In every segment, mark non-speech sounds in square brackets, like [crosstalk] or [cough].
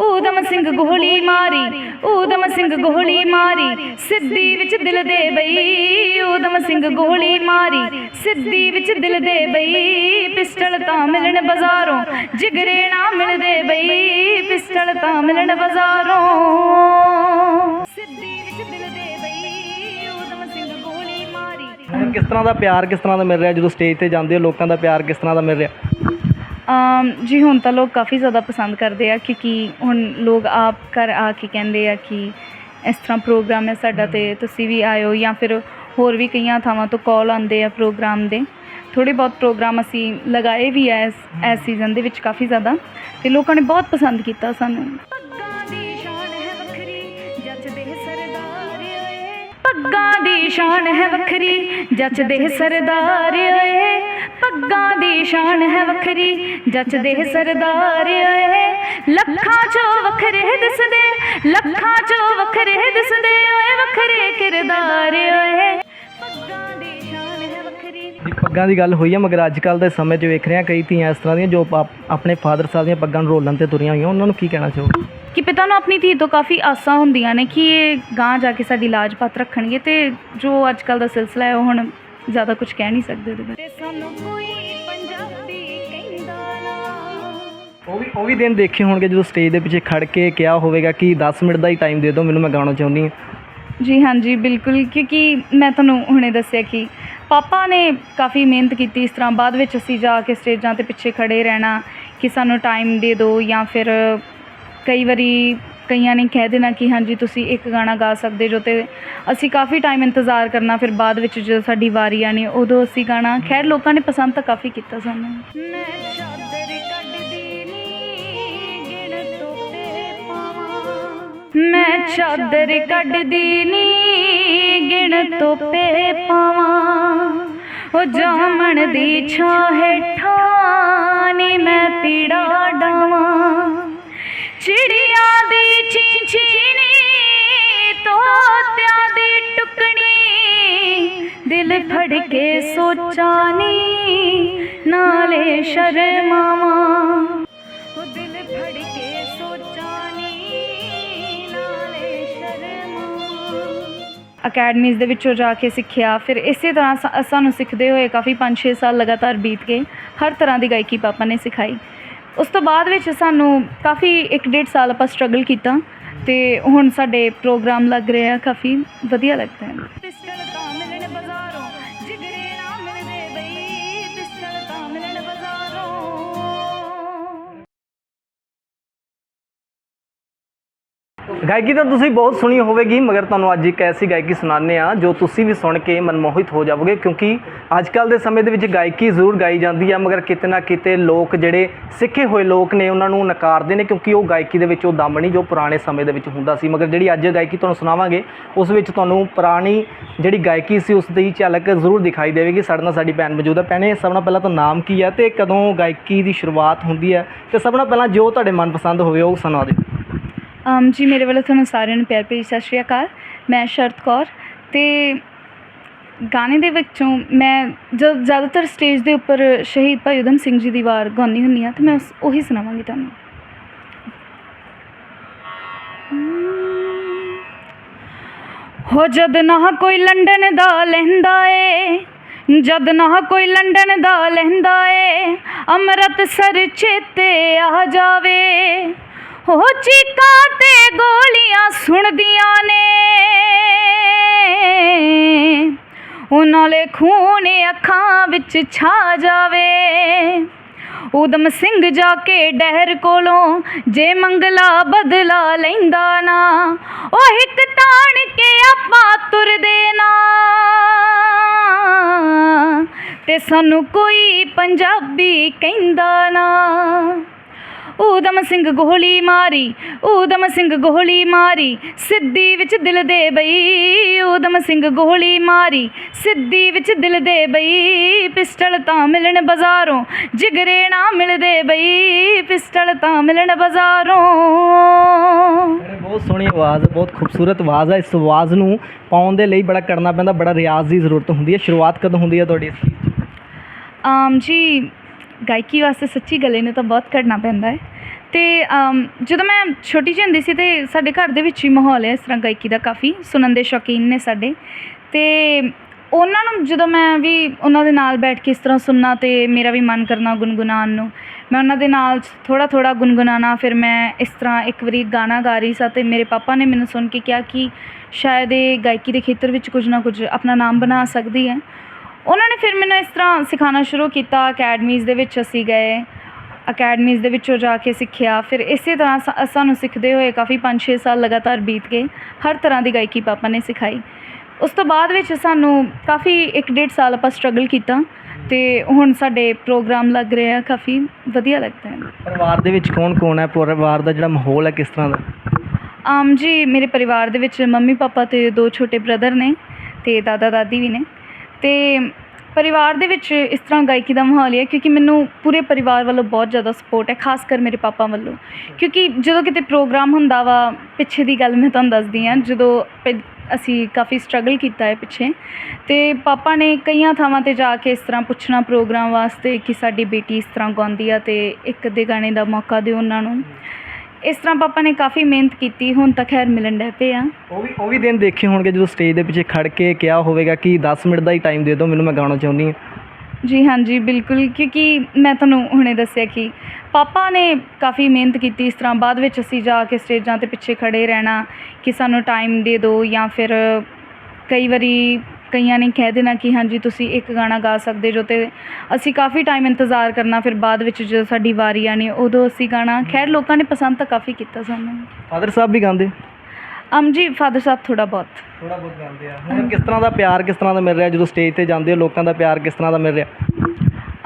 ਊਦਮ ਸਿੰਘ ਗੋਹਲੀ ਮਾਰੀ ਊਦਮ ਸਿੰਘ ਗੋਹਲੀ ਮਾਰੀ, ਸਿੱਧੀ ਵਿੱਚ ਦਿਲ ਦੇ ਬਈ ਊਦਮ ਸਿੰਘ ਗੋਹਲੀ ਮਾਰੀ, ਸਿੱਧੀ ਵਿੱਚ ਦਿਲ ਦੇ ਬਈ, ਪਿਸਟਲ ਤਾਂ ਮਿਲਣ ਬਾਜ਼ਾਰੋਂ, ਜਿਗਰੇ ਨਾ ਮਿਲਦੇ ਬਈ, ਪਿਸਟਲ ਤਾਂ ਮਿਲਣ ਬਾਜ਼ਾਰੋਂ। ਸਿੱਧੀ ਵਿੱਚ ਦਿਲ ਦੇ ਬਈ ਊਦਮ ਸਿੰਘ ਗੋਹਲੀ ਮਾਰੀ। ਕਿਸ ਤਰ੍ਹਾਂ ਦਾ ਪਿਆਰ ਕਿਸ ਤਰ੍ਹਾਂ ਦਾ ਮਿਲ ਰਿਹਾ ਜਦੋਂ ਸਟੇਜ ਤੇ ਜਾਂਦੇ ਹੋ, ਲੋਕਾਂ ਦਾ ਪਿਆਰ ਕਿਸ ਤਰ੍ਹਾਂ ਦਾ ਮਿਲ ਰਿਹਾ? ਜੀ ਹੁਣ ਤਾਂ ਲੋਕ ਕਾਫੀ ਜ਼ਿਆਦਾ ਪਸੰਦ ਕਰਦੇ ਆ ਕਿਉਂਕਿ ਹੁਣ ਲੋਕ ਆਪ ਘਰ ਆ ਕੇ ਕਹਿੰਦੇ ਆ ਕਿ ਇਸ ਤਰ੍ਹਾਂ ਪ੍ਰੋਗਰਾਮ ਹੈ ਸਾਡਾ ਤੇ ਤੁਸੀਂ ਵੀ ਆਇਓ ਜਾਂ ਫਿਰ ਹੋਰ ਵੀ ਕਈਆਂ ਥਾਵਾਂ ਤੋਂ ਕਾਲ ਆਉਂਦੇ ਆ ਪ੍ਰੋਗਰਾਮ ਦੇ। ਥੋੜੇ ਬਹੁਤ ਪ੍ਰੋਗਰਾਮ ਅਸੀਂ ਲਗਾਏ ਵੀ ਐ ਇਸ ਇਸ ਸੀਜ਼ਨ ਦੇ ਵਿੱਚ ਕਾਫੀ ਜ਼ਿਆਦਾ ਤੇ ਲੋਕਾਂ ਨੇ ਬਹੁਤ ਪਸੰਦ ਕੀਤਾ ਸਾਨੂੰ। ਪੱਗਾਂ ਦੀ ਸ਼ਾਨ ਹੈ ਵੱਖਰੀ ਜੱਜਦੇ ਸਰਦਾਰ ਓਏ ਪੱਗਾਂ ਦੀ ਸ਼ਾਨ ਹੈ ਵੱਖਰੀ ਜੱਜਦੇ ਸਰਦਾਰ ਓਏ ਲੱਖਾਂ ਚੋਂ ਵੱਖਰੇ ਦਿਸਦੇ, ਲੱਖਾਂ ਚੋਂ ਵੱਖਰੇ ਦਿਸਦੇ ਓਏ, ਵੱਖਰੇ ਕਿਰਦਾਰ ਓਏ ਪੱਗਾਂ ਦੀ ਗੱਲ ਹੋਈ ਹੈ ਮਗਰ ਅੱਜ ਕੱਲ ਦੇ ਸਮੇਂ 'ਚ ਵੇਖ ਰਹੇ ਹਾਂ ਕਈ ਧੀਆਂ ਇਸ ਤਰ੍ਹਾਂ ਦੀਆਂ ਜੋ ਆਪਣੇ ਫਾਦਰ ਸਾਹਿਬ ਦੀਆਂ ਪੱਗਾਂ ਨੂੰ ਰੋਲਣ ਤੇ ਤੁਰੀਆਂ ਹੋਈਆਂ, ਉਹਨਾਂ ਨੂੰ ਕੀ ਕਹਿਣਾ ਚਾਹੋਗੇ? ਕਿ ਪਿਤਾ ਨੂੰ ਆਪਣੀ ਧੀ ਤੋਂ ਕਾਫੀ ਆਸਾਂ ਹੁੰਦੀਆਂ ਨੇ ਕਿ ਇਹ ਗਾਂ ਜਾ ਕੇ ਸਾਡੀ ਲਾਜ ਪੱਤ ਰੱਖਣਗੇ ਤੇ ਜੋ ਅੱਜ ਕੱਲ ਦਾ ਸਿਲਸਿਲਾ ਹੈ ਉਹ ਹੁਣ ਜ਼ਿਆਦਾ ਕੁਝ ਕਹਿ ਨਹੀਂ ਸਕਦੇ ਉਹਦੇ ਬਾਰੇ। ਸਾਨੂੰ ਕੋਈ ਪੰਜਾਬੀ ਕਹਿੰਦਾ ਨਾ। ਉਹ ਵੀ ਉਹ ਵੀ ਦਿਨ ਦੇਖੇ ਹੋਣਗੇ ਜਦੋਂ ਸਟੇਜ ਦੇ ਪਿੱਛੇ ਖੜ ਕੇ ਕਿਹਾ ਹੋਵੇਗਾ ਕਿ 10 ਮਿੰਟ ਦਾ ਹੀ ਟਾਈਮ ਦੇ ਦਿਓ ਮੈਨੂੰ ਮੈਂ ਗਾਣਾ ਚਾਹੁੰਦੀ ਹਾਂ। ਜੀ ਹਾਂਜੀ ਬਿਲਕੁਲ ਕਿਉਂਕਿ ਮੈਂ ਤੁਹਾਨੂੰ ਹੁਣੇ ਦੱਸਿਆ ਕਿ ਪਾਪਾ ਨੇ ਕਾਫੀ ਮਿਹਨਤ ਕੀਤੀ ਇਸ ਤਰ੍ਹਾਂ ਬਾਅਦ ਵਿੱਚ ਅਸੀਂ ਜਾ ਕੇ ਸਟੇਜਾਂ ਤੇ ਪਿੱਛੇ ਖੜੇ ਰਹਿਣਾ ਕਿ ਸਾਨੂੰ ਟਾਈਮ ਦੇ ਦਿਓ ਜਾਂ ਫਿਰ ਕਈ ਵਾਰੀ ਕਈਆਂ ਨੇ ਕਹਿ ਦੇਣਾ ਕਿ ਹਾਂਜੀ ਤੁਸੀਂ ਇੱਕ ਗਾਣਾ ਗਾ ਸਕਦੇ ਜੋ ਤੇ ਅਸੀਂ ਕਾਫੀ ਟਾਈਮ ਇੰਤਜ਼ਾਰ ਕਰਨਾ ਫਿਰ ਬਾਅਦ ਵਿੱਚ ਜਦੋਂ ਸਾਡੀ ਵਾਰੀ ਆਣੀ ਉਦੋਂ ਅਸੀਂ ਗਾਣਾ ਖੈਰ ਲੋਕਾਂ ਨੇ ਪਸੰਦ ਤਾਂ ਕਾਫੀ ਕੀਤਾ ਸਾਨੂੰ। ਮੈਂ ਚਾਦਰ ਕੱਢਦੀ ਨੀ ਗਿਣ ਤੋਤੇ ਪਾਵਾਂ। ਮੈਂ ਚਾਦਰ ਕੱਢਦੀ ਨੀ ਗਿਣ ਤੋਪੇ ਪਾਵਾਂ। ਉਹ ਜਾਮਣ ਦੀ ਛਾਂ ਹੇਠਾਂ ਨੀ ਮੈਂ ਪੀੜਾ ਡਾਵਾਂ ਚਿੜੀਆਂ ਦੀ ਚਿੰਚੀਨੀ ਤੋਤਿਆਂ ਦੀ ਟੁਕਣੀ। ਦਿਲ ਫੜ ਕੇ ਸੋਚਾਂ ਨਾਲੇ ਸ਼ਰਮਾਵਾਂ। ਉਹ ਦਿਲ ਫੜ ਕੇ ਸੋਚਾਂ ਨਾਲੇ ਸ਼ਰਮਾਵਾਂ। ਅਕੈਡਮੀਜ਼ ਦੇ ਵਿੱਚੋਂ ਜਾ ਕੇ ਸਿੱਖਿਆ। ਫਿਰ ਇਸੇ ਤਰ੍ਹਾਂ ਸਾਨੂੰ ਸਿੱਖਦੇ ਹੋਏ ਕਾਫੀ 5-6 ਸਾਲ ਲਗਾਤਾਰ ਬੀਤ ਗਏ। ਹਰ ਤਰ੍ਹਾਂ ਦੀ ਗਾਇਕੀ ਪਾਪਾ ਨੇ ਸਿਖਾਈ। ਉਸ ਤੋਂ ਬਾਅਦ ਵਿੱਚ ਸਾਨੂੰ ਕਾਫੀ 1.5 ਸਾਲ ਆਪਾਂ ਸਟਰਗਲ ਕੀਤਾ ਅਤੇ ਹੁਣ ਸਾਡੇ ਪ੍ਰੋਗਰਾਮ ਲੱਗ ਰਹੇ ਆ, ਕਾਫੀ ਵਧੀਆ ਲੱਗਦਾ ਹੈ। ਗਾਇਕੀ ਤਾਂ ਤੁਸੀਂ ਬਹੁਤ ਸੁਣੀ ਹੋਵੇਗੀ, ਮਗਰ ਤੁਹਾਨੂੰ ਅੱਜ ਇੱਕ ਐਸੀ ਗਾਇਕੀ ਸੁਣਾਉਂਦੇ ਆ ਜੋ ਤੁਸੀਂ ਵੀ ਸੁਣ ਕੇ ਮਨਮੋਹਿਤ ਹੋ ਜਾਵੋਗੇ, ਕਿਉਂਕਿ ਅੱਜ ਕੱਲ ਦੇ ਸਮੇਂ ਦੇ ਵਿੱਚ ਗਾਇਕੀ ਜ਼ਰੂਰ ਗਾਈ ਜਾਂਦੀ ਆ, ਮਗਰ ਕਿਤੇ ਨਾ ਕਿਤੇ ਲੋਕ ਜਿਹੜੇ ਸਿੱਖੇ ਹੋਏ ਲੋਕ ਨੇ, ਉਹਨਾਂ ਨੂੰ ਨਕਾਰਦੇ ਨੇ, ਕਿਉਂਕਿ ਉਹ ਗਾਇਕੀ ਦੇ ਵਿੱਚ ਉਹ ਦਮ ਨਹੀਂ ਜੋ ਪੁਰਾਣੇ ਸਮੇਂ ਦੇ ਵਿੱਚ ਹੁੰਦਾ ਸੀ। ਮਗਰ ਜਿਹੜੀ ਅੱਜ ਗਾਇਕੀ ਤੁਹਾਨੂੰ ਸੁਣਾਵਾਂਗੇ, ਉਸ ਵਿੱਚ ਤੁਹਾਨੂੰ ਪੁਰਾਣੀ ਜਿਹੜੀ ਗਾਇਕੀ ਸੀ, ਉਸ ਦੀ ਝਲਕ ਜ਼ਰੂਰ ਦਿਖਾਈ ਦੇਵੇਗੀ। ਸਾਡੇ ਨਾਲ ਸਾਡੀ ਭੈਣ ਮੌਜੂਦ ਹੈ ਭੈਣੇ, ਸਭ ਨਾਲ ਪਹਿਲਾਂ ਤਾਂ ਨਾਮ ਕੀ ਹੈ ਤੇ ਕਦੋਂ ਗਾਇਕੀ ਦੀ ਸ਼ੁਰੂਆਤ ਹੁੰਦੀ ਹੈ ਤੇ ਸਭ ਨਾਲ ਪਹਿਲਾਂ ਜੋ ਤੁਹਾਡੇ ਮਨਪਸੰਦ ਹੋਵੇ, ਉਹ ਸੁਣਾ ਦਿਓ। ਜੀ, ਮੇਰੇ ਵੱਲੋਂ ਤੁਹਾਨੂੰ ਸਾਰਿਆਂ ਨੂੰ ਪਿਆਰ ਭਰੀ ਸਤਿ ਸ਼੍ਰੀ ਅਕਾਲ। ਮੈਂ ਸ਼ਰਤ ਕੌਰ ਤੇ ਗਾਣੇ ਦੇ ਵਿੱਚੋਂ ਮੈਂ ਜਦ ਜ਼ਿਆਦਾਤਰ ਸਟੇਜ ਦੇ ਉੱਪਰ ਸ਼ਹੀਦ ਭਾਈ ਉਦਮ ਸਿੰਘ ਜੀ ਦੀ ਵਾਰ ਗਾਉਂਦੀ ਹੁੰਦੀ ਹਾਂ ਤੇ ਮੈਂ ਉਸ- ਉਹੀ ਸੁਣਾਵਾਂਗੀ ਤੁਹਾਨੂੰ। ਹੋ ਜਦ ਨਾ ਕੋਈ ਲੰਡਨ ਦਾ ਲਹਿੰਦਾ ਏ, ਜਦ ਨਾ ਕੋਈ ਲੰਡਨ ਦਾ ਲਹਿੰਦਾ ਏ, ਅੰਮ੍ਰਿਤਸਰ ਚੇਤੇ ਆ ਜਾਵੇ। ਹੋ ਚੀਕਾਂ ਤੇ ਗੋਲੀਆਂ ਸੁਣਦੀਆਂ ਨੇ। ਉਹਨਾਂ ਨਾਲੇ ਖੂਨ ਅੱਖਾਂ ਵਿੱਚ ਛਾ ਜਾਵੇ। ਊਦਮ ਸਿੰਘ ਜਾ ਕੇ ਡਹਿਰ ਕੋਲੋਂ ਜੇ ਮੰਗਲਾ ਬਦਲਾ ਲੈਂਦਾ ਨਾ, ਉਹ ਇੱਕ ਤਾਣ ਕੇ ਆਪਾਂ ਤੁਰਦੇ ਨਾ। ਤੇ ਸਾਨੂੰ ਕੋਈ ਪੰਜਾਬੀ ਕਹਿੰਦਾ ਨਾ। ਊਦਮ ਸਿੰਘ ਗੋਹਲੀ ਮਾਰੀ ਊਦਮ ਸਿੰਘ ਗੋਹਲੀ ਮਾਰੀ ਸਿੱਧੀ ਵਿੱਚ ਦਿਲ ਦੇ ਬਈ ਊਦਮ ਸਿੰਘ ਗੋਹਲੀ ਮਾਰੀ ਸਿੱਧੀ ਵਿੱਚ ਦਿਲ ਦੇ ਬਈ ਪਿਸਟਲ ਤਾਂ ਮਿਲਣ ਬਾਜ਼ਾਰੋਂ ਜਿਗਰੇ ਨਾ ਮਿਲਦੇ ਬਈ ਪਿਸਟਲ ਤਾਂ ਮਿਲਣ ਬਾਜ਼ਾਰੋਂ ਬਹੁਤ ਸੋਹਣੀ ਆਵਾਜ਼ ਬਹੁਤ ਖੂਬਸੂਰਤ ਆਵਾਜ਼ ਹੈ ਇਸ ਆਵਾਜ਼ ਨੂੰ ਪਾਉਣ ਦੇ ਲਈ ਬੜਾ ਕਰਨਾ ਪੈਂਦਾ ਬੜਾ ਰਿਆਜ਼ ਦੀ ਜ਼ਰੂਰਤ ਹੁੰਦੀ ਹੈ ਸ਼ੁਰੂਆਤ ਕਦੋਂ ਹੁੰਦੀ ਹੈ ਤੁਹਾਡੀ ਇਸ ਦੀ? ਆਮ ਜੀ ਗਾਇਕੀ ਵਾਸਤੇ ਸੱਚੀ ਗਲੇ ਨੂੰ ਤਾਂ ਬਹੁਤ ਕਰਨਾ ਪੈਂਦਾ ਹੈ। ਅਤੇ ਜਦੋਂ ਮੈਂ ਛੋਟੀ ਜਿਹੀ ਹੁੰਦੀ ਸੀ ਤਾਂ ਸਾਡੇ ਘਰ ਦੇ ਵਿੱਚ ਹੀ ਮਾਹੌਲ ਹੈ ਇਸ ਤਰ੍ਹਾਂ ਗਾਇਕੀ ਦਾ ਕਾਫੀ, ਸੁਣਨ ਦੇ ਸ਼ੌਕੀਨ ਨੇ ਸਾਡੇ। ਅਤੇ ਉਹਨਾਂ ਨੂੰ ਜਦੋਂ ਮੈਂ ਵੀ ਉਹਨਾਂ ਦੇ ਨਾਲ ਬੈਠ ਕੇ ਇਸ ਤਰ੍ਹਾਂ ਸੁਣਨਾ ਅਤੇ ਮੇਰਾ ਵੀ ਮਨ ਕਰਨਾ ਗੁੰਗੁਣਾਉਣ ਨੂੰ, ਮੈਂ ਉਹਨਾਂ ਦੇ ਨਾਲ ਥੋੜ੍ਹਾ ਥੋੜ੍ਹਾ ਗੁੰਗੁਣਾਉਣਾ ਫਿਰ ਮੈਂ ਇਸ ਤਰ੍ਹਾਂ ਇੱਕ ਵਾਰੀ ਗਾਣਾ ਗਾ ਰਹੀ ਸਾਂ ਅਤੇ ਮੇਰੇ ਪਾਪਾ ਨੇ ਮੈਨੂੰ ਸੁਣ ਕੇ ਕਿਹਾ ਕਿ ਸ਼ਾਇਦ ਇਹ ਗਾਇਕੀ ਦੇ ਖੇਤਰ ਵਿੱਚ ਕੁਝ ਨਾ ਕੁਝ ਆਪਣਾ ਨਾਮ ਬਣਾ ਸਕਦੀ ਹੈ। ਉਹਨਾਂ ਨੇ ਫਿਰ ਮੈਨੂੰ ਇਸ ਤਰ੍ਹਾਂ ਸਿਖਾਉਣਾ ਸ਼ੁਰੂ ਕੀਤਾ ਅਕੈਡਮੀਜ਼ ਦੇ ਵਿੱਚ ਅਸੀਂ ਗਏ। ਅਕੈਡਮੀਜ਼ ਦੇ ਵਿੱਚੋਂ ਜਾ ਕੇ ਸਿੱਖਿਆ। ਫਿਰ ਇਸੇ ਤਰ੍ਹਾਂ ਸਾਨੂੰ ਸਿੱਖਦੇ ਹੋਏ ਕਾਫੀ 5-6 ਸਾਲ ਲਗਾਤਾਰ ਬੀਤ ਗਏ। ਹਰ ਤਰ੍ਹਾਂ ਦੀ ਗਾਇਕੀ ਪਾਪਾ ਨੇ ਸਿਖਾਈ। ਉਸ ਤੋਂ ਬਾਅਦ ਵਿੱਚ ਸਾਨੂੰ ਕਾਫੀ 1.5 ਸਾਲ ਆਪਾਂ ਸਟਰਗਲ ਕੀਤਾ ਤੇ ਹੁਣ ਸਾਡੇ ਪ੍ਰੋਗਰਾਮ ਲੱਗ ਰਹੇ ਆ ਕਾਫੀ ਵਧੀਆ ਲੱਗਦਾ ਹੈ। ਪਰਿਵਾਰ ਦੇ ਵਿੱਚ ਕੌਣ ਕੌਣ ਹੈ? ਪਰਿਵਾਰ ਦਾ ਜਿਹੜਾ ਮਾਹੌਲ ਹੈ ਕਿਸ ਤਰ੍ਹਾਂ ਦਾ? ਆਮ ਜੀ ਮੇਰੇ ਪਰਿਵਾਰ ਦੇ ਵਿੱਚ ਮੰਮੀ ਪਾਪਾ ਤੇ ਦੋ ਛੋਟੇ ਬ੍ਰਦਰ ਨੇ ਤੇ ਦਾਦਾ ਦਾਦੀ ਵੀ ਨੇ। ਤੇ ਪਰਿਵਾਰ ਦੇ ਵਿੱਚ ਇਸ ਤਰ੍ਹਾਂ ਗਾਇਕੀ ਦਾ ਮਾਹੌਲ ਹੀ ਹੈ, ਕਿਉਂਕਿ ਮੈਨੂੰ ਪੂਰੇ ਪਰਿਵਾਰ ਵੱਲੋਂ ਬਹੁਤ ਜ਼ਿਆਦਾ ਸਪੋਰਟ ਹੈ, ਖਾਸ ਕਰ ਮੇਰੇ ਪਾਪਾ ਵੱਲੋਂ। ਕਿਉਂਕਿ ਜਦੋਂ ਕਿਤੇ ਪ੍ਰੋਗਰਾਮ ਹੁੰਦਾ ਵਾ, ਪਿੱਛੇ ਦੀ ਗੱਲ ਮੈਂ ਤੁਹਾਨੂੰ ਦੱਸਦੀ ਹਾਂ, ਜਦੋਂ ਪ ਅਸੀਂ ਕਾਫੀ ਸਟਰਗਲ ਕੀਤਾ ਹੈ ਪਿੱਛੇ ਅਤੇ ਪਾਪਾ ਨੇ ਕਈਆਂ ਥਾਵਾਂ ਤੇ ਜਾ ਕੇ ਇਸ ਤਰ੍ਹਾਂ ਪੁੱਛਣਾ ਪ੍ਰੋਗਰਾਮ ਵਾਸਤੇ ਕਿ ਸਾਡੀ ਬੇਟੀ ਇਸ ਤਰ੍ਹਾਂ ਗਾਉਂਦੀ ਆ ਅਤੇ ਇੱਕ ਅੱਧੇ ਗਾਣੇ ਦਾ ਮੌਕਾ ਦਿਓ ਉਹਨਾਂ ਨੂੰ। ਇਸ ਤਰ੍ਹਾਂ ਪਾਪਾ ਨੇ ਕਾਫੀ ਮਿਹਨਤ ਕੀਤੀ ਹੁਣ ਤਾਂ ਖੈਰ ਮਿਲਣ ਡੈ ਪਏ ਆ। ਉਹ ਵੀ ਉਹ ਵੀ ਦਿਨ ਦੇਖੇ ਹੋਣਗੇ ਜਦੋਂ ਸਟੇਜ ਦੇ ਪਿੱਛੇ ਖੜ ਕੇ ਕਿਹਾ ਹੋਵੇਗਾ ਕਿ 10 ਮਿੰਟ ਦਾ ਹੀ ਟਾਈਮ ਦੇ ਦਿਓ ਮੈਨੂੰ ਮੈਂ ਗਾਣਾ ਚਾਹੁੰਦੀ ਹਾਂ। ਜੀ ਹਾਂਜੀ ਬਿਲਕੁਲ ਕਿਉਂਕਿ ਮੈਂ ਤੁਹਾਨੂੰ ਹੁਣੇ ਦੱਸਿਆ ਕਿ ਪਾਪਾ ਨੇ ਕਾਫੀ ਮਿਹਨਤ ਕੀਤੀ ਇਸ ਤਰ੍ਹਾਂ ਬਾਅਦ ਵਿੱਚ ਅਸੀਂ ਜਾ ਕੇ ਸਟੇਜਾਂ ਤੇ ਪਿੱਛੇ ਖੜੇ ਰਹਿਣਾ ਕਿ ਸਾਨੂੰ ਟਾਈਮ ਦੇ ਦਿਓ ਜਾਂ ਫਿਰ ਕਈ ਵਾਰੀ ਕਈਆਂ ਨੇ ਕਹਿ ਦੇਣਾ ਕਿ ਹਾਂਜੀ ਤੁਸੀਂ ਇੱਕ ਗਾਣਾ ਗਾ ਸਕਦੇ ਜੋ ਤੇ ਅਸੀਂ ਕਾਫੀ ਟਾਈਮ ਇੰਤਜ਼ਾਰ ਕਰਨਾ ਫਿਰ ਬਾਅਦ ਵਿੱਚ ਜਦੋਂ ਸਾਡੀ ਵਾਰੀ ਆਣੀ ਉਦੋਂ ਅਸੀਂ ਗਾਣਾ ਖੈਰ ਲੋਕਾਂ ਨੇ ਪਸੰਦ ਤਾਂ ਕਾਫੀ ਕੀਤਾ ਸਾਨੂੰ। ਫਾਦਰ ਸਾਹਿਬ ਵੀ ਗਾਉਂਦੇ? ਅਮ ਜੀ ਫਾਦਰ ਸਾਹਿਬ ਥੋੜਾ ਬਹੁਤ। ਥੋੜਾ ਬਹੁਤ ਗਾਉਂਦੇ ਆ। ਹੁਣ ਕਿਸ ਤਰ੍ਹਾਂ ਦਾ ਪਿਆਰ ਕਿਸ ਤਰ੍ਹਾਂ ਦਾ ਮਿਲ ਰਿਹਾ ਜਦੋਂ ਸਟੇਜ ਤੇ ਜਾਂਦੇ ਹੋ ਲੋਕਾਂ ਦਾ ਪਿਆਰ ਕਿਸ ਤਰ੍ਹਾਂ ਦਾ ਮਿਲ ਰਿਹਾ?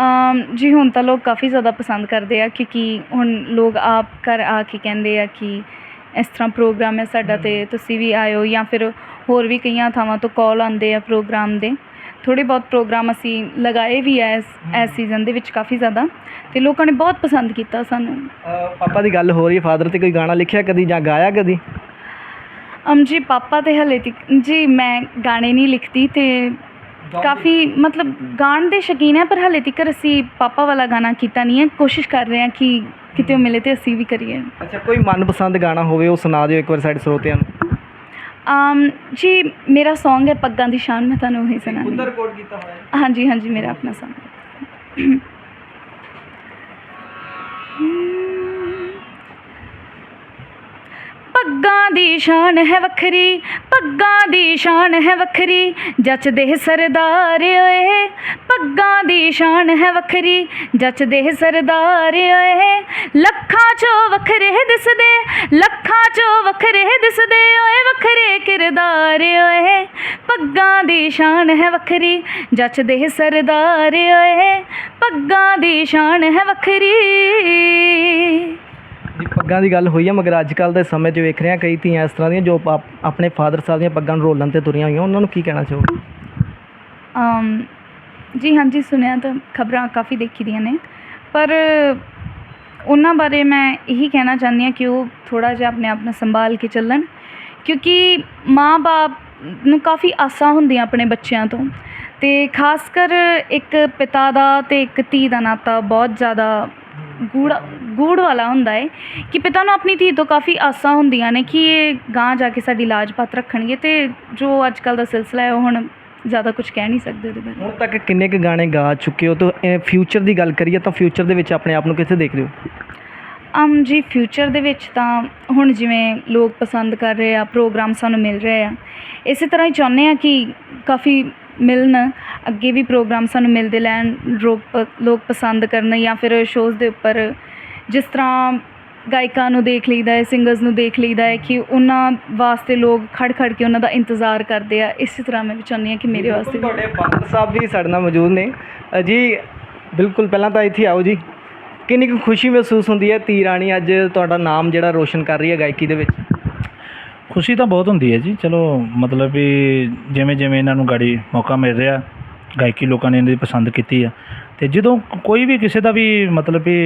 ਅਮ ਜੀ ਹੁਣ ਤਾਂ ਲੋਕ ਕਾਫੀ ਜ਼ਿਆਦਾ ਪਸੰਦ ਕਰਦੇ ਆ ਕਿਉਂਕਿ ਹੁਣ ਲੋਕ ਆਪ ਘਰ ਆ ਕੇ ਕਹਿੰਦੇ ਆ ਕਿ ਇਸ ਤਰ੍ਹਾਂ ਪ੍ਰੋਗਰਾਮ ਹੈ ਸਾਡਾ ਤੇ ਤੁਸੀਂ ਵੀ ਆਇਓ ਜਾਂ ਫਿਰ ਹੋਰ ਵੀ ਕਈਆਂ ਥਾਵਾਂ ਤੋਂ ਕਾਲ ਆਉਂਦੇ ਆ ਪ੍ਰੋਗਰਾਮ ਦੇ। ਥੋੜੇ ਬਹੁਤ ਪ੍ਰੋਗਰਾਮ ਅਸੀਂ ਲਗਾਏ ਵੀ ਐ ਇਸ ਇਸ ਸੀਜ਼ਨ ਦੇ ਵਿੱਚ ਕਾਫੀ ਜ਼ਿਆਦਾ ਤੇ ਲੋਕਾਂ ਨੇ ਬਹੁਤ ਪਸੰਦ ਕੀਤਾ ਸਾਨੂੰ। ਅਹ ਪਾਪਾ ਦੀ ਗੱਲ ਹੋ ਰਹੀ ਹੈ ਫਾਦਰ ਤੇ ਕੋਈ ਗਾਣਾ ਲਿਖਿਆ ਕਦੀ ਜਾਂ ਗਾਇਆ ਕਦੀ? ਅਮ ਜੀ ਪਾਪਾ ਤੇ ਹਲੇ ਤੱਕ ਜੀ ਮੈਂ ਗਾਣੇ ਨਹੀਂ ਲਿਖਦੀ ਤੇ ਕਾਫੀ ਮਤਲਬ ਗਾਣ ਦੇ ਸ਼ੌਕੀਨ ਹੈ ਪਰ ਹਲੇ ਤੱਕ ਅਸੀਂ ਪਾਪਾ ਵਾਲਾ ਗਾਣਾ ਕੀਤਾ ਨਹੀਂ ਹੈ। ਕੋਸ਼ਿਸ਼ ਕਰ ਰਹੇ ਹਾਂ ਕਿ ਕਿਤੇ ਉਹ ਮਿਲੇ ਤੇ ਅਸੀਂ ਵੀ ਕਰੀਏ। ਅੱਛਾ ਕੋਈ ਮਨਪਸੰਦ ਗਾਣਾ ਹੋਵੇ ਉਹ ਸੁਣਾ ਦਿਓ ਇੱਕ ਵਾਰ ਸਾਡੇ ਸਰੋਤਿਆਂ ਨੂੰ। ਅਮ ਜੀ ਮੇਰਾ Song ਹੈ ਪੱਗਾਂ ਦੀ ਸ਼ਾਨ ਮੈਂ ਤੁਹਾਨੂੰ ਉਹੀ ਸੁਣਾਉਂਦੀ ਰਿਕਾਰਡ ਕੀਤਾ ਹੋਇਆ ਹਾਂਜੀ ਹਾਂਜੀ ਮੇਰਾ ਆਪਣਾ Song ਹੈ। ਪੱਗਾਂ ਦੀ ਸ਼ਾਨ ਹੈ ਵੱਖਰੀ, ਪੱਗਾਂ ਦੀ ਸ਼ਾਨ ਹੈ ਵੱਖਰੀ, ਜੱਚਦੇ ਸਰਦਾਰ ਓਏ, ਪੱਗਾਂ ਦੀ ਸ਼ਾਨ ਹੈ ਵੱਖਰੀ, ਜੱਚਦੇ ਸਰਦਾਰ ਓਏ। ਲੱਖਾਂ ਚੋਂ ਵੱਖਰੇ ਦਿਸਦੇ, ਲੱਖਾਂ ਚੋਂ ਵੱਖਰੇ ਦਿਸਦੇ ਓਏ, ਵੱਖਰੇ ਕਿਰਦਾਰ ਓਏ। ਪੱਗਾਂ ਦੀ ਸ਼ਾਨ ਹੈ ਵੱਖਰੀ, ਜੱਚਦੇ ਸਰਦਾਰ ਓਏ, ਪੱਗਾਂ ਦੀ ਸ਼ਾਨ ਹੈ ਵੱਖਰੀ। ਜੀ ਪੱਗਾਂ ਦੀ ਗੱਲ ਹੋਈ ਹੈ ਮਗਰ ਅੱਜ ਕੱਲ ਦੇ ਸਮੇਂ 'ਚ ਵੇਖ ਰਹੇ ਹਾਂ ਕਈ ਧੀਆਂ ਇਸ ਤਰ੍ਹਾਂ ਦੀਆਂ ਜੋ ਆਪ- ਆਪਣੇ ਫਾਦਰ ਸਾਹਿਬ ਦੀਆਂ ਪੱਗਾਂ ਨੂੰ ਰੋਲਣ ਤੇ ਤੁਰੀਆਂ ਹੋਈਆਂ, ਉਹਨਾਂ ਨੂੰ ਕੀ ਕਹਿਣਾ ਚਾਹੋਗੇ? ਅਮ, ਜੀ ਹਾਂਜੀ, ਸੁਣਿਆ ਤਾਂ ਖਬਰਾਂ ਕਾਫੀ ਦੇਖੀ ਦੀਆਂ ਨੇ, ਪਰ ਉਹਨਾਂ ਬਾਰੇ ਮੈਂ ਇਹੀ ਕਹਿਣਾ ਚਾਹੁੰਦੀ ਹਾਂ ਕਿ ਉਹ ਥੋੜਾ ਜਿਹਾ ਆਪਣੇ ਆਪ ਨੂੰ ਸੰਭਾਲ ਕੇ ਚੱਲਣ, ਕਿਉਂਕਿ ਮਾਂ-ਬਾਪ ਨੂੰ ਕਾਫੀ ਆਸਾਂ ਹੁੰਦੀਆਂ ਆਪਣੇ ਬੱਚਿਆਂ ਤੋਂ, ਤੇ ਖਾਸ ਕਰ ਇੱਕ ਪਿਤਾ ਦਾ ਤੇ ਇੱਕ ਧੀ ਦਾ ਨਾਤਾ ਬਹੁਤ ਜ਼ਿਆਦਾ ਗੂੜ ਗੂੜ ਵਾਲਾ ਹੁੰਦਾ ਹੈ ਕਿ ਪਿਤਾ ਨੂੰ ਆਪਣੀ ਧੀ ਤੋਂ ਕਾਫੀ ਆਸਾਂ ਹੁੰਦੀਆਂ ਨੇ ਕਿ ਇਹ ਗਾਂ ਜਾ ਕੇ ਸਾਡੀ ਲਾਜ ਪਾਤ ਰੱਖਣਗੇ ਤੇ ਜੋ ਅੱਜ ਕੱਲ ਦਾ ਸਿਲਸਿਲਾ ਹੈ ਉਹ ਹੁਣ ਜ਼ਿਆਦਾ ਕੁਝ ਕਹਿ ਨਹੀਂ ਸਕਦੇ ਉਹਦੇ ਬਾਰੇ। ਹੁਣ ਤੱਕ ਕਿੰਨੇ ਕੁ ਗਾਣੇ ਗਾ ਚੁੱਕੇ ਹੋ? ਤਾਂ ਫਿਊਚਰ ਦੀ ਗੱਲ ਕਰੀਏ ਤਾਂ ਫਿਊਚਰ ਦੇ ਵਿੱਚ ਆਪਣੇ ਆਪ ਨੂੰ ਕਿੱਥੇ ਦੇਖ ਰਹੇ ਹੋ? ਅਮ ਜੀ ਫਿਊਚਰ ਦੇ ਵਿੱਚ ਤਾਂ ਹੁਣ ਜਿਵੇਂ ਲੋਕ ਪਸੰਦ ਕਰ ਰਹੇ ਆ ਪ੍ਰੋਗਰਾਮ ਸਾਨੂੰ ਮਿਲ ਰਹੇ ਆ ਇਸੇ ਤਰ੍ਹਾਂ ਹੀ ਚਾਹੁੰਦੇ ਆ ਕਿ ਕਾਫੀ ਮਿਲਣ ਅੱਗੇ ਵੀ ਪ੍ਰੋਗਰਾਮ ਸਾਨੂੰ ਮਿਲਦੇ ਲੈਣ ਲੋਕ ਲੋਕ ਪਸੰਦ ਕਰਨ ਜਾਂ ਫਿਰ ਸ਼ੋਜ਼ ਦੇ ਉੱਪਰ ਜਿਸ ਤਰ੍ਹਾਂ ਗਾਇਕਾਂ ਨੂੰ ਦੇਖ ਲਈਦਾ ਹੈ ਸਿੰਗਰਸ ਨੂੰ ਦੇਖ ਲਈਦਾ ਹੈ ਕਿ ਉਹਨਾਂ ਵਾਸਤੇ ਲੋਕ ਖੜ ਖੜ ਕੇ ਉਹਨਾਂ ਦਾ ਇੰਤਜ਼ਾਰ ਕਰਦੇ ਆ। ਇਸੇ ਤਰ੍ਹਾਂ ਮੈਂ ਵੀ ਚਾਹੁੰਦੀ ਆ ਕਿ ਮੇਰੇ ਵਾਸਤੇ ਤੁਹਾਡੇ ਫਾਦਰ ਸਾਹਿਬ ਵੀ ਸਾਡੇ ਨਾਲ ਮੌਜੂਦ ਨੇ। ਜੀ ਬਿਲਕੁਲ ਪਹਿਲਾਂ ਤਾਂ ਇੱਥੇ ਆਓ ਜੀ। ਕਿੰਨੀ ਕੁ ਖੁਸ਼ੀ ਮਹਿਸੂਸ ਹੁੰਦੀ ਹੈ? ਧੀ ਰਾਣੀ ਅੱਜ ਤੁਹਾਡਾ ਨਾਮ ਜਿਹੜਾ ਰੋਸ਼ਨ ਕਰ ਰਹੀ ਹੈ ਗਾਇਕੀ ਦੇ ਵਿੱਚ। ਖੁਸ਼ੀ ਤਾਂ ਬਹੁਤ ਹੁੰਦੀ ਹੈ ਜੀ। ਚਲੋ, ਮਤਲਬ ਵੀ ਜਿਵੇਂ ਜਿਵੇਂ ਇਹਨਾਂ ਨੂੰ ਗਾੜੀ ਮੌਕਾ ਮਿਲ ਰਿਹਾ, ਗਾਇਕੀ ਲੋਕਾਂ ਨੇ ਇਹਨਾਂ ਦੀ ਪਸੰਦ ਕੀਤੀ ਆ। ਅਤੇ ਜਦੋਂ ਕੋਈ ਵੀ ਕਿਸੇ ਦਾ ਵੀ ਮਤਲਬ ਵੀ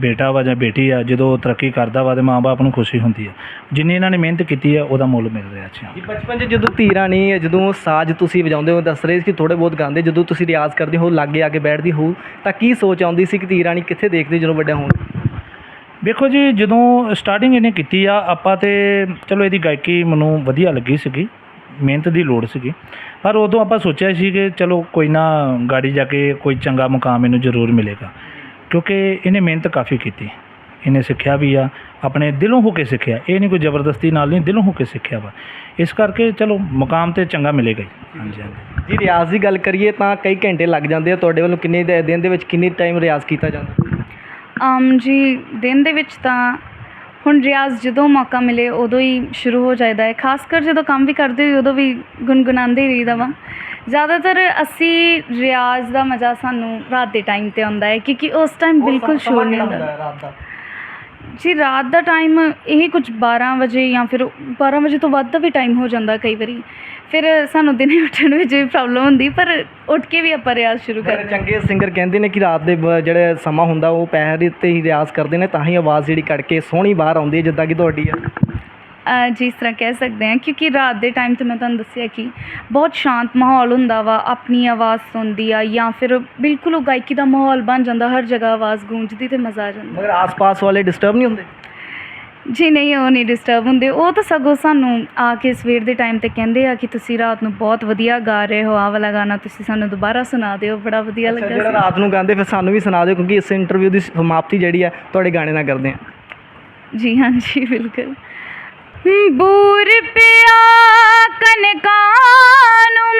ਬੇਟਾ ਵਾ ਜਾਂ ਬੇਟੀ ਆ, ਜਦੋਂ ਤਰੱਕੀ ਕਰਦਾ ਵਾ ਤੇ ਮਾਂ-ਬਾਪ ਨੂੰ ਖੁਸ਼ੀ ਹੁੰਦੀ ਆ। ਜਿੰਨੀ ਇਹਨਾਂ ਨੇ ਮਿਹਨਤ ਕੀਤੀ ਆ, ਉਹਦਾ ਮੁੱਲ ਮਿਲ ਰਿਹਾ ਅੱਛਾ ਜੀ, ਬਚਪਨ 'ਚ ਜਦੋਂ ਧੀ ਰਾਣੀ ਜਦੋਂ ਸਾਜ਼ ਤੁਸੀਂ ਵਜਾਉਂਦੇ ਹੋ, ਦੱਸ ਰਹੇ ਸੀ ਕਿ ਥੋੜੇ ਬਹੁਤ ਗਾਉਂਦੇ, ਜਦੋਂ ਤੁਸੀਂ ਰਿਆਜ਼ ਕਰਦੇ ਹੋ, ਲਾਗੇ ਆ ਕੇ ਬੈਠਦੀ ਹੋ ਤਾਂ ਕੀ ਸੋਚ ਆਉਂਦੀ ਸੀ ਕਿ ਧੀ ਰਾਣੀ ਕਿੱਥੇ ਦੇਖਦੇ ਜਦੋਂ ਵੱਡਾ ਹੋਣ? ਵੇਖੋ ਜੀ, ਜਦੋਂ ਸਟਾਰਟਿੰਗ ਇਹਨੇ ਕੀਤੀ ਆ, ਆਪਾਂ ਤੇ ਚਲੋ ਇਹਦੀ ਗਾਇਕੀ ਮੈਨੂੰ ਵਧੀਆ ਲੱਗੀ ਸੀਗੀ, ਮਿਹਨਤ ਦੀ ਲੋੜ ਸੀਗੀ। ਪਰ ਉਦੋਂ ਆਪਾਂ ਸੋਚਿਆ ਸੀ ਕਿ ਚਲੋ ਕੋਈ ਨਾ, ਗਾੜੀ ਜਾ ਕੇ ਕੋਈ ਚੰਗਾ ਮੁਕਾਮ ਇਹਨੂੰ ਜ਼ਰੂਰ ਮਿਲੇਗਾ। ਕਿਉਂਕਿ ਇਹਨੇ ਮਿਹਨਤ ਕਾਫੀ ਕੀਤੀ। ਇਹਨੇ ਸਿੱਖਿਆ ਵੀ ਆ, ਆਪਣੇ ਦਿਲੋਂ ਹੋ ਕੇ ਸਿੱਖਿਆ। ਇਹ ਨਹੀਂ ਕੋਈ ਜ਼ਬਰਦਸਤੀ ਨਾਲ ਨਹੀਂ, ਦਿਲੋਂ ਹੋ ਕੇ ਸਿੱਖਿਆ ਵਾ। ਇਸ ਕਰਕੇ ਚਲੋ ਮੁਕਾਮ ਤੇ ਚੰਗਾ ਮਿਲੇਗਾ ਹੀ ਹਾਂਜੀ ਹਾਂਜੀ। ਜੀ, ਰਿਆਜ਼ ਦੀ ਗੱਲ ਕਰੀਏ ਤਾਂ ਕਈ ਘੰਟੇ ਲੱਗ ਜਾਂਦੇ ਆ। ਤੁਹਾਡੇ ਵੱਲੋਂ ਕਿੰਨੇ ਦਿਨ ਦੇ ਵਿੱਚ ਕਿੰਨੇ ਟਾਈਮ ਰਿਆਜ਼ ਕੀਤਾ ਜਾਂਦਾ? ਆਮ ਜੀ ਦਿਨ ਦੇ ਵਿੱਚ ਤਾਂ ਹੁਣ ਰਿਆਜ਼ ਜਦੋਂ ਮੌਕਾ ਮਿਲੇ ਉਦੋਂ ਹੀ ਸ਼ੁਰੂ ਹੋ ਜਾਂਦਾ ਹੈ। ਖਾਸ ਕਰ ਜਦੋਂ ਕੰਮ ਵੀ ਕਰਦੇ ਹੋਏ ਉਦੋਂ ਵੀ ਗੁੰਗੁਣਾਉਂਦੇ ਹੀ ਰਹੀਦਾ ਵਾ। ਜ਼ਿਆਦਾਤਰ ਅਸੀਂ ਰਿਆਜ਼ ਦਾ ਮਜ਼ਾ ਸਾਨੂੰ ਰਾਤ ਦੇ ਟਾਈਮ ਤੇ ਆਉਂਦਾ ਹੈ ਕਿਉਂਕਿ ਉਸ ਟਾਈਮ ਬਿਲਕੁਲ ਸ਼ੋਰ ਨਹੀਂ ਹੁੰਦਾ। ਰਾਤ ਦਾ। ਜੀ ਰਾਤ ਦਾ ਟਾਈਮ ਇਹ ਕੁਝ 12 ਵਜੇ ਜਾਂ ਫਿਰ 12 ਵਜੇ ਤੋਂ ਵੱਧ ਦਾ ਵੀ ਟਾਈਮ ਹੋ ਜਾਂਦਾ ਕਈ ਵਾਰੀ। ਫਿਰ ਸਾਨੂੰ ਦਿਨੇ [laughs] ਉੱਠਣ ਵਿੱਚ ਵੀ ਪ੍ਰੋਬਲਮ ਹੁੰਦੀ ਪਰ ਉੱਠ ਕੇ ਵੀ ਆਪਾਂ ਰਿਆਜ਼ ਸ਼ੁਰੂ ਪਰ ਕਰਦੇ ਚੰਗੇ ਸਿੰਗਰ ਕਹਿੰਦੇ ਨੇ ਕਿ ਰਾਤ ਦੇ ਬ- ਜਿਹੜੇ ਸਮਾਂ ਹੁੰਦਾ ਉਹ ਪੈਰ ਦੇ ਉੱਤੇ ਹੀ ਰਿਆਜ਼ ਕਰਦੇ ਨੇ ਤਾਂ ਹੀ ਆਵਾਜ਼ ਜਿਹੜੀ ਕੱਢ ਕੇ ਸੋਹਣੀ ਬਾਹਰ ਆਉਂਦੀ ਹੈ ਜਿੱਦਾਂ ਕਿ ਤੁਹਾਡੀ ਆ। ਜਿਸ ਤਰ੍ਹਾਂ ਕਹਿ ਸਕਦੇ ਹਾਂ ਕਿਉਂਕਿ ਰਾਤ ਦੇ ਟਾਈਮ ਤੇ ਮੈਂ ਤੁਹਾਨੂੰ ਦੱਸਿਆ ਕਿ ਬਹੁਤ ਸ਼ਾਂਤ ਮਾਹੌਲ ਹੁੰਦਾ ਵਾ ਆਪਣੀ ਆਵਾਜ਼ ਸੁਣਦੀ ਆ ਜਾਂ ਫਿਰ ਬਿਲਕੁਲ ਉਹ ਗਾਇਕੀ ਦਾ ਮਾਹੌਲ ਬਣ ਜਾਂਦਾ ਹਰ ਜਗ੍ਹਾ ਆਵਾਜ਼ ਗੂੰਜਦੀ ਤੇ ਮਜ਼ਾ ਆ ਜਾਂਦਾ। ਮਗਰ ਆਸ-ਪਾਸ ਵਾਲੇ ਡਿਸਟਰਬ ਨਹੀਂ ਹੁੰਦੇ? ਜੀ ਨਹੀਂ ਉਹ ਨਹੀਂ ਡਿਸਟਰਬ ਹੁੰਦੇ। ਉਹ ਤਾਂ ਸਗੋਂ ਸਾਨੂੰ ਆ ਕੇ ਸਵੇਰ ਦੇ ਟਾਈਮ ਤੇ ਕਹਿੰਦੇ ਆ ਕਿ ਤੁਸੀਂ ਰਾਤ ਨੂੰ ਬਹੁਤ ਵਧੀਆ ਗਾ ਰਹੇ ਹੋ ਆਹ ਵਾਲਾ ਗਾਣਾ ਤੁਸੀਂ ਸਾਨੂੰ ਦੁਬਾਰਾ ਸੁਣਾ ਦਿਓ ਬੜਾ ਵਧੀਆ ਲੱਗਾ ਜਿਹੜਾ ਰਾਤ ਨੂੰ ਗਾਉਂਦੇ ਫਿਰ ਸਾਨੂੰ ਵੀ ਸੁਣਾ ਦਿਓ ਕਿਉਂਕਿ ਇਸ ਇੰਟਰਵਿਊ ਦੀ ਸਮਾਪਤੀ ਜਿਹੜੀ ਹੈ ਤੁਹਾਡੇ ਗਾਣੇ ਨਾਲ ਕਰਦੇ ਹਾਂ ਜੀ ਹਾਂਜੀ ਬਿਲਕੁਲ। ਬੂਰ ਪਿਆ ਕਨਕਾਂ ਨੂੰ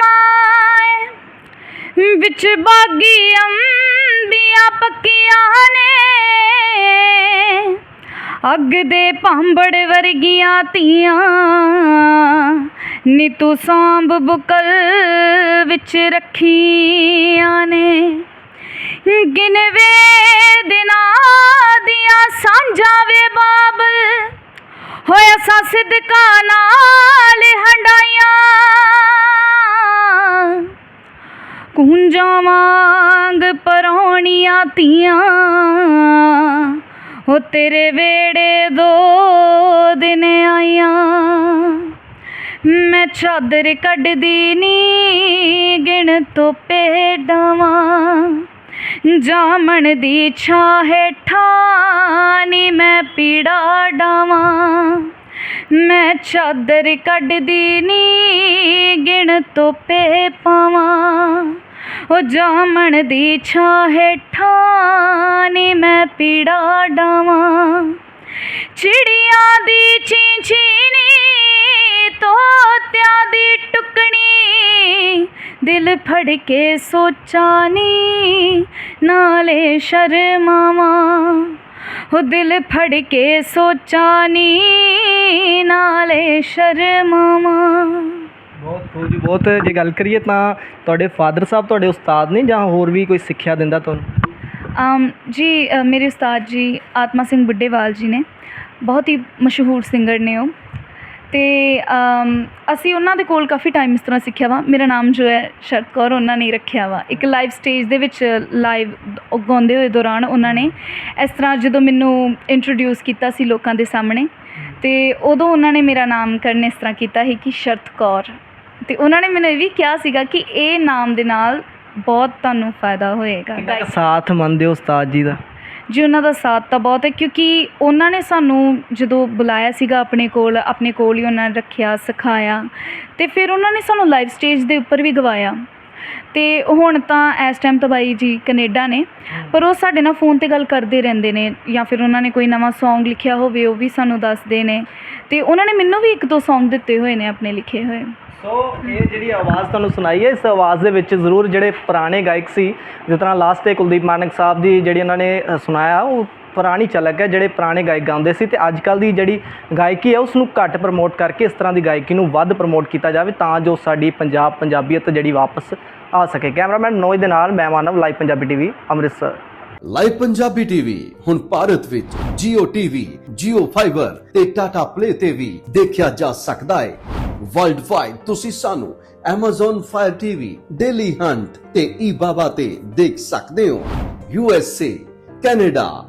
ਵਿੱਚ ਬਾਗੀ ਅੰਬੀਆਂ ਪੱਕੀਆਂ ਨੇ। ਅੱਗ ਦੇ ਭਾਂਬੜ ਵਰਗੀਆਂ ਤੀਆਂ। ਨੀ ਤੂੰ ਸਾਂਭ ਬੁਕਲ ਵਿੱਚ ਰੱਖੀਆਂ ਨੇ। ਗਿਨਵੇ ਦਿਨਾਂ ਦੀਆਂ ਸਾਂਝਾਂ ਵੇ ਬਾਬਲ। ਹੋਇਆ ਸਾ ਸਿਦਕਾ ਨਾਲ ਹੰਡਾਈਆਂ। ਕੁੰਜਾਂ ਵਾਂਗ ਪਰੌਣੀਆਂ ਤੀਆਂ ਹੋ ਤੇਰੇ ਵੇੜੇ ਦੋ ਦਿਨ ਆਈਆਂ। ਮੈਂ ਚਾਦਰ ਕੱਢਦੀ ਨੀ ਗਿਣ ਤੋਪੇ ਡਾਵਾਂ ਜਾਮਣ ਦੀ ਛਾਂ ਹੇਠਾਂ ਨੀ ਮੈਂ ਪੀੜਾ ਡਾਵਾਂ। ਮੈਂ ਚਾਦਰ ਕੱਢਦੀ ਨੀ, ਗਿਣ ਤੋਪੇ ਪਾਵਾਂ। ਉਹ ਜਾਮਣ ਦੀ ਛਾਂ ਹੇਠਾਂ ਨੀ ਮੈਂ ਪੀੜਾ ਡਾਵਾਂ। ਚਿੜੀਆਂ ਦੀ ਚੀਂਚੀਨੀ ਤੋਤਿਆਂ ਦੀ ਟੁਕਣੀ ਦਿਲ ਫੜ ਕੇ ਸੋਚਾਂ ਨੀ ਨਾਲੇ ਸ਼ਰਮਾਵਾਂ। ਉਹ ਦਿਲ ਫੜ ਕੇ ਸੋਚਾਂ ਨੀ ਨਾਲੇ ਸ਼ਰਮਾਵਾਂ। ਬਹੁਤ ਖੂਬ ਜੀ ਬਹੁਤ ਜੇ ਗੱਲ ਕਰੀਏ ਤਾਂ ਤੁਹਾਡੇ ਫਾਦਰ ਸਾਹਿਬ ਤੁਹਾਡੇ ਉਸਤਾਦ ਨੇ ਜਾਂ ਹੋਰ ਵੀ ਕੋਈ ਸਿੱਖਿਆ ਦਿੰਦਾ ਤੁਹਾਨੂੰ? ਅਮ ਜੀ ਅ, ਮੇਰੇ ਉਸਤਾਦ ਜੀ ਆਤਮਾ ਸਿੰਘ ਬੁੱਢੇਵਾਲ ਜੀ ਨੇ। ਬਹੁਤ ਹੀ ਮਸ਼ਹੂਰ ਸਿੰਗਰ ਨੇ ਉਹ। ਅਤੇ ਅਸੀਂ ਉਹਨਾਂ ਦੇ ਕੋਲ ਕਾਫੀ ਟਾਈਮ ਇਸ ਤਰ੍ਹਾਂ ਸਿੱਖਿਆ ਵਾ। ਮੇਰਾ ਨਾਮ ਜੋ ਹੈ ਸ਼ਰਤ ਕੌਰ, ਉਹਨਾਂ ਨੇ ਰੱਖਿਆ ਵਾ। ਇੱਕ ਲਾਈਵ ਸਟੇਜ ਦੇ ਵਿੱਚ ਲਾਈਵ ਗਾਉਂਦੇ ਹੋਏ ਦੌਰਾਨ ਉਹਨਾਂ ਨੇ ਇਸ ਤਰ੍ਹਾਂ ਜਦੋਂ ਮੈਨੂੰ ਇੰਟਰੋਡਿਊਸ ਕੀਤਾ ਸੀ ਲੋਕਾਂ ਦੇ ਸਾਹਮਣੇ ਅਤੇ ਉਦੋਂ ਉਹਨਾਂ ਨੇ ਮੇਰਾ ਨਾਮਕਰਨ ਇਸ ਤਰ੍ਹਾਂ ਕੀਤਾ ਸੀ ਕਿ ਸ਼ਰਤ ਕੌਰ। ਅਤੇ ਉਹਨਾਂ ਨੇ ਮੈਨੂੰ ਇਹ ਵੀ ਕਿਹਾ ਸੀਗਾ ਕਿ ਇਹ ਨਾਮ ਦੇ ਨਾਲ ਬਹੁਤ ਤੁਹਾਨੂੰ ਫਾਇਦਾ ਹੋਏਗਾ। ਸਾਥ ਮੰਨਦੇ ਹੋ ਉਸਤਾਦ ਜੀ ਦਾ? ਜੀ ਉਹਨਾਂ ਦਾ ਸਾਥ ਤਾਂ ਬਹੁਤ ਹੈ, ਕਿਉਂਕਿ ਉਹਨਾਂ ਨੇ ਸਾਨੂੰ ਜਦੋਂ ਬੁਲਾਇਆ ਸੀਗਾ ਆਪਣੇ ਕੋਲ ਆਪਣੇ ਕੋਲ ਹੀ ਉਹਨਾਂ ਨੇ ਰੱਖਿਆ, ਸਿਖਾਇਆ ਅਤੇ ਫਿਰ ਉਹਨਾਂ ਨੇ ਸਾਨੂੰ ਲਾਈਵ ਸਟੇਜ ਦੇ ਉੱਪਰ ਵੀ ਗਵਾਇਆ। ਤੇ ਹੁਣ ਤਾਂ ਇਸ ਟਾਈਮ ਤਾਂ ਬਾਈ ਜੀ ਕੈਨੇਡਾ ਨੇ ਪਰ ਉਹ ਸਾਡੇ ਨਾਲ ਫੋਨ ਤੇ ਗੱਲ ਕਰਦੇ ਰਹਿੰਦੇ ਨੇ ਜਾਂ ਫਿਰ ਉਹਨਾਂ ਨੇ ਕੋਈ ਨਵਾਂ Song ਲਿਖਿਆ ਹੋਵੇ ਉਹ ਵੀ ਸਾਨੂੰ ਦੱਸਦੇ ਨੇ। ਤੇ ਉਹਨਾਂ ਨੇ ਮੈਨੂੰ ਵੀ ਇੱਕ ਦੋ Song ਦਿੱਤੇ ਹੋਏ ਨੇ ਆਪਣੇ ਲਿਖੇ ਹੋਏ। ਸੋ ਇਹ ਜਿਹੜੀ ਆਵਾਜ਼ ਤੁਹਾਨੂੰ ਸੁਣਾਈ ਹੈ ਇਸ ਆਵਾਜ਼ ਦੇ ਵਿੱਚ ਜ਼ਰੂਰ ਜਿਹੜੇ ਪੁਰਾਣੇ ਗਾਇਕ ਸੀ ਜਿਸ ਤਰ੍ਹਾਂ ਲਾਸਟ ਤੇ ਕੁਲਦੀਪ ਮਾਨਕ ਸਾਹਿਬ ਦੀ ਜਿਹੜੀ ਉਹਨਾਂ ਨੇ ਸੁਣਾਇਆ ਉਹ ਪੁਰਾਣੀ ਚਲਕ ਹੈ ਜਿਹੜੇ ਪੁਰਾਣੇ ਗਾਇਕ ਗਾਉਂਦੇ ਸੀ ਤੇ ਅੱਜ ਕੱਲ ਦੀ ਜਿਹੜੀ ਗਾਇਕੀ ਹੈ ਉਸ ਨੂੰ ਘੱਟ ਪ੍ਰਮੋਟ ਕਰਕੇ ਇਸ ਤਰ੍ਹਾਂ ਦੀ ਗਾਇਕੀ ਨੂੰ ਵੱਧ ਪ੍ਰਮੋਟ ਕੀਤਾ ਜਾਵੇ ਤਾਂ ਜੋ ਸਾਡੀ ਪੰਜਾਬ ਪੰਜਾਬੀਅਤ ਜਿਹੜੀ ਵਾਪਸ ਆ ਸਕੇ। ਕੈਮਰਾਮੈਨ ਨੋਜ ਦੇ ਨਾਲ ਮੈਂ Manav live Punjabi TV Amritsar. Live Punjabi TV ਹੁਣ ਭਾਰਤ ਵਿੱਚ Jio TV, Jio Fiber ਤੇ Tata Play ਤੇ ਵੀ ਦੇਖਿਆ ਜਾ ਸਕਦਾ ਹੈ। ਵਰਲਡ ਵਾਈਡ ਤੁਸੀਂ ਸਾਨੂੰ Amazon Fire TV, Daily Hunt ਤੇ eBaba ਤੇ ਦੇਖ ਸਕਦੇ ਹੋ। USA, Canada,